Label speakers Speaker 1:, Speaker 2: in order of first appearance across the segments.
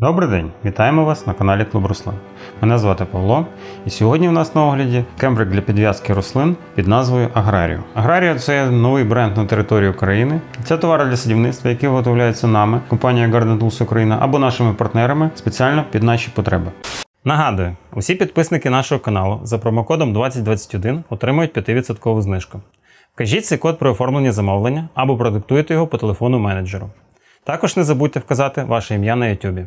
Speaker 1: Добрий день, вітаємо вас на каналі Клуб Руслин. Мене звати Павло, і сьогодні у нас на огляді кембрик для підв'язки рослин під назвою Аграріо. Аграріо це новий бренд на території України. Це товари для садівництва, які виготовляються нами, компанією Garden Tools Україна або нашими партнерами спеціально під наші потреби. Нагадую, усі підписники нашого каналу за промокодом 2021 отримують 5% знижку. Вкажіть цей код при оформленні замовлення або продиктуйте його по телефону менеджеру. Також не забудьте вказати ваше ім'я на YouTube.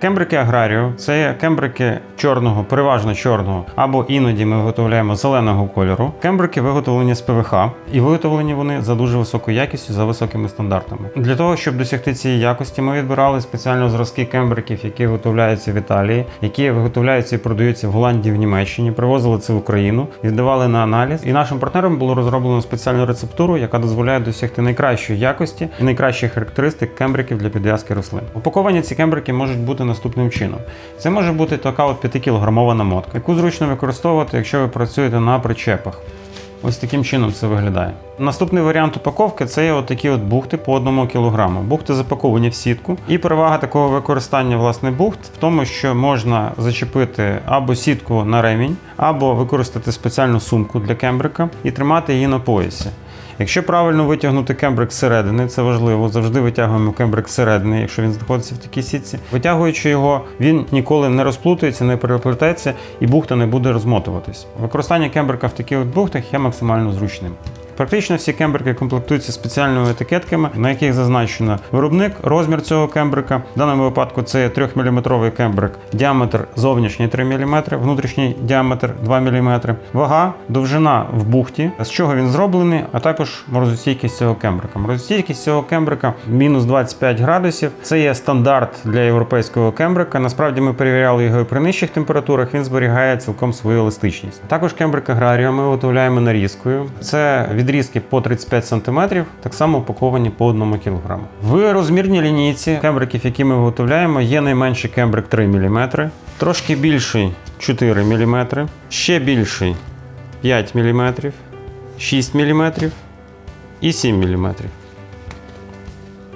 Speaker 1: Кембрики Аграріо це кембрики чорного, переважно чорного, або іноді ми виготовляємо зеленого кольору. Кембрики виготовлені з ПВХ, і виготовлені вони за дуже високою якістю, за високими стандартами. Для того, щоб досягти цієї якості, ми відбирали спеціально зразки кембриків, які виготовляються в Італії, які виготовляються і продаються в Голландії, в Німеччині, привозили це в Україну, віддавали на аналіз. І нашим партнерам було розроблено спеціальну рецептуру, яка дозволяє досягти найкращої якості і найкращих характеристик кембриків для підв'язки рослин. Упаковані ці кембрики можуть бути наступним чином. Це може бути така от 5-кілограмова намотка, яку зручно використовувати, якщо ви працюєте на причепах. Ось таким чином це виглядає. Наступний варіант упаковки це є от такі от бухти по 1 кг. Бухти запаковані в сітку. І перевага такого використання власне бухт в тому, що можна зачепити або сітку на ремінь, або використати спеціальну сумку для кембрика і тримати її на поясі. Якщо правильно витягнути кембрик зсередини, це важливо. Завжди витягуємо кембрик зсередини, якщо він знаходиться в такій сітці. Витягуючи його, він ніколи не розплутається, не переплететься і бухта не буде розмотуватись. Використання кембрика в таких бухтах є максимально зручним. Практично всі кембрики комплектуються спеціальними етикетками, на яких зазначено виробник, розмір цього кембрика. В даному випадку це 3-мм кембрик, діаметр зовнішній 3 мм, внутрішній діаметр 2 мм, вага, довжина в бухті, з чого він зроблений, а також морозостійкість цього кембрика. Морозостійкість цього кембрика мінус 25 градусів. Це є стандарт для європейського кембрика. Насправді ми перевіряли його і при нижчих температурах. Він зберігає цілком свою еластичність. Також кембрик Аграріо ми виготовляємо нарізкою. Це відрізки по 35 см, так само упаковані по 1 кг. В розмірній лінійці кембриків, які ми виготовляємо, є найменший кембрик 3 мм, трошки більший 4 мм, ще більший 5 мм, 6 мм і 7 мм.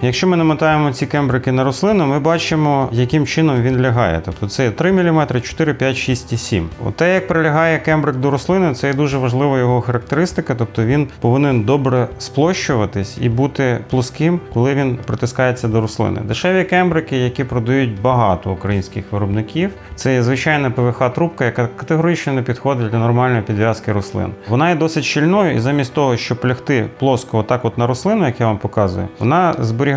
Speaker 1: Якщо ми намотаємо ці кембрики на рослину, ми бачимо, яким чином він лягає. Тобто це 3 мм, 4, 5, 6 і 7. От те, як прилягає кембрик до рослини, це є дуже важлива його характеристика, тобто він повинен добре сплощуватись і бути плоским, коли він притискається до рослини. Дешеві кембрики, які продають багато українських виробників, це звичайна ПВХ-трубка, яка категорично не підходить для нормальної підв'язки рослин. Вона є досить щільною, і замість того, щоб лягти плоско отак от на рослину, як я вам показую, вона зберігає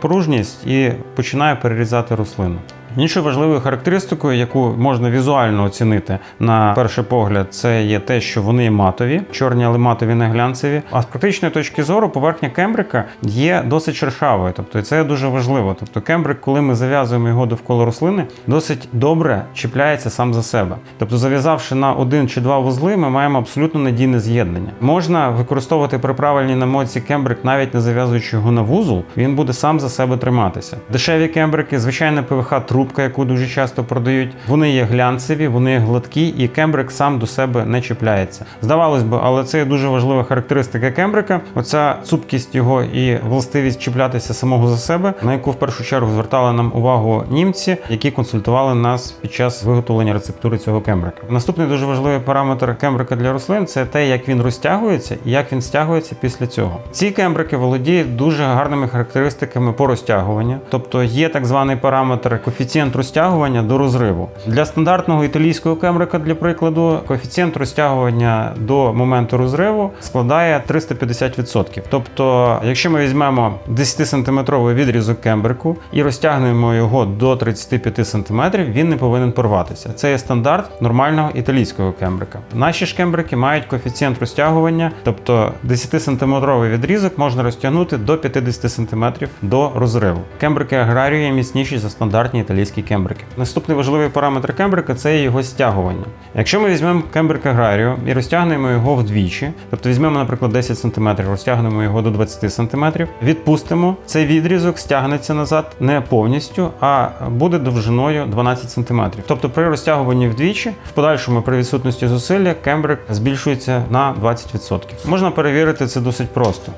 Speaker 1: пружність і починає перерізати рослину. Іншою важливою характеристикою, яку можна візуально оцінити на перший погляд, це є те, що вони матові, чорні, але матові, не глянцеві. А з практичної точки зору поверхня кембрика є досить шершавою, тобто це дуже важливо. Тобто кембрик, коли ми зав'язуємо його довкола рослини, досить добре чіпляється сам за себе. Тобто, зав'язавши на один чи два вузли, ми маємо абсолютно надійне з'єднання. Можна використовувати при правильній намоці кембрик, навіть не зав'язуючи його на вузол, він буде сам за себе триматися. Дешеві кембрики, звичайно, ПВХ трубка, яку дуже часто продають. Вони є глянцеві, вони гладкі, і кембрик сам до себе не чіпляється. Здавалось би, але це дуже важлива характеристика кембрика. Оця цупкість його і властивість чіплятися самого за себе, на яку в першу чергу звертали нам увагу німці, які консультували нас під час виготовлення рецептури цього кембрика. Наступний дуже важливий параметр кембрика для рослин це те, як він розтягується і як він стягується після цього. Ці кембрики володіють дуже гарними характеристиками по розтягуванню, тобто є так званий параметр коефіцієнт розтягування до розриву. Для стандартного італійського кембрика, для прикладу, коефіцієнт розтягування до моменту розриву складає 350%. Тобто, якщо ми візьмемо 10-сантиметровий відрізок кембрику і розтягнемо його до 35 см, він не повинен порватися. Це є стандарт нормального італійського кембрика. Наші ж кембрики мають коефіцієнт розтягування, тобто 10-сантиметровий відрізок можна розтягнути до 50 см до розриву. Кембрики аграрію є міцніші за стандартні італійські кембрики. Наступний важливий параметр кембрика це його стягування. Якщо ми візьмемо кембрик аграріо і розтягнемо його вдвічі, тобто візьмемо, наприклад, 10 см, розтягнемо його до 20 см, відпустимо, цей відрізок стягнеться назад не повністю, а буде довжиною 12 см. Тобто при розтягуванні вдвічі, в подальшому при відсутності зусилля, кембрик збільшується на 20%. Можна перевірити це досить просто.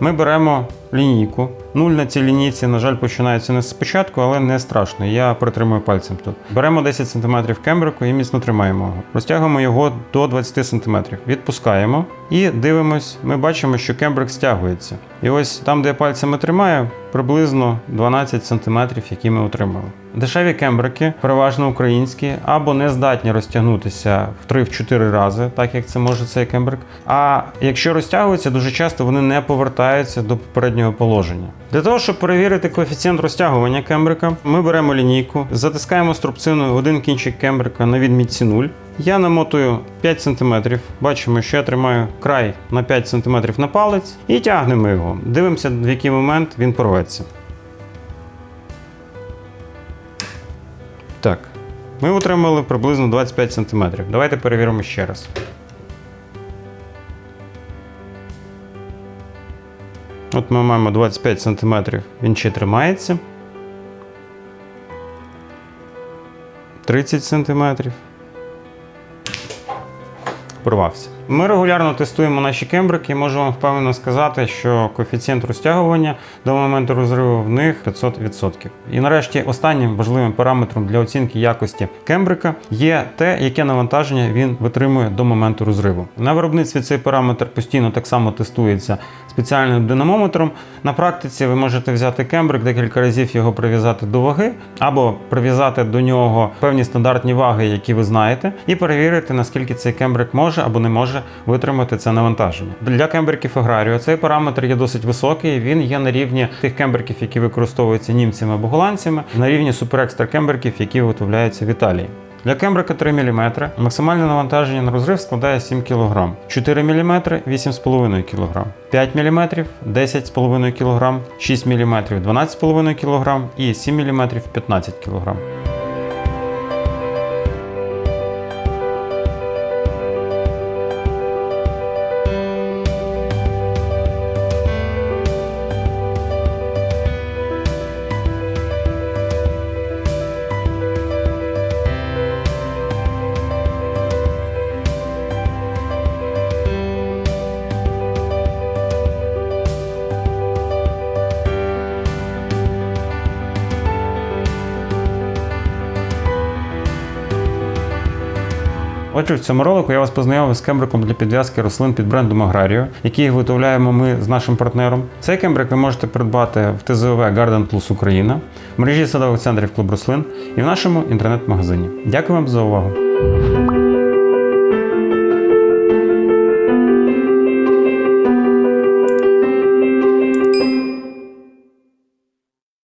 Speaker 1: Ми беремо лінійку. Нуль на цій лінійці, на жаль, починається не спочатку, але не страшно. Я притримую пальцем тут. Беремо 10 см кембрику і міцно тримаємо його. Розтягуємо його до 20 см. Відпускаємо і дивимось. Ми бачимо, що кембрик стягується. І ось там, де я пальцями тримаю, приблизно 12 см, які ми отримали. Дешеві кембрики, переважно українські, або не здатні розтягнутися в 3-4 рази, так як це може цей кембрик. А якщо розтягуються, дуже часто вони не повертаються до попереднього положення. Для того, щоб перевірити коефіцієнт розтягування кембрика, ми беремо лінійку, затискаємо струбциною один кінчик кембрика на відмітці 0. Я намотую 5 см. Бачимо, що я тримаю край на 5 см на палець і тягнемо його. Дивимося, в який момент він порветься. Так, ми отримали приблизно 25 см. Давайте перевіримо ще раз. От ми маємо 25 см, він ще тримається. 30 см. Порвався. Ми регулярно тестуємо наші кембрики і можу вам впевнено сказати, що коефіцієнт розтягування до моменту розриву в них 500%. І нарешті останнім важливим параметром для оцінки якості кембрика є те, яке навантаження він витримує до моменту розриву. На виробництві цей параметр постійно так само тестується спеціальним динамометром. На практиці ви можете взяти кембрик, декілька разів його прив'язати до ваги, або прив'язати до нього певні стандартні ваги, які ви знаєте, і перевірити, наскільки цей кембрик може або не може витримати це навантаження. Для кембриків Аграріо цей параметр є досить високий. Він є на рівні тих кембриків, які використовуються німцями або голландцями, на рівні суперекстра кембриків, які виготовляються в Італії. Для кембрика 3 мм максимальне навантаження на розрив складає 7 кг, 4 мм 8,5 кг, 5 мм 10,5 кг, 6 мм 12,5 кг і 7 мм 15 кг. Отже, в цьому ролику я вас познайомив з кембриком для підв'язки рослин під брендом Аграріо, який виготовляємо ми з нашим партнером. Цей кембрик ви можете придбати в ТЗОВ Garden Plus Україна, в мережі садових центрів Клуб рослин і в нашому інтернет-магазині. Дякую вам за увагу!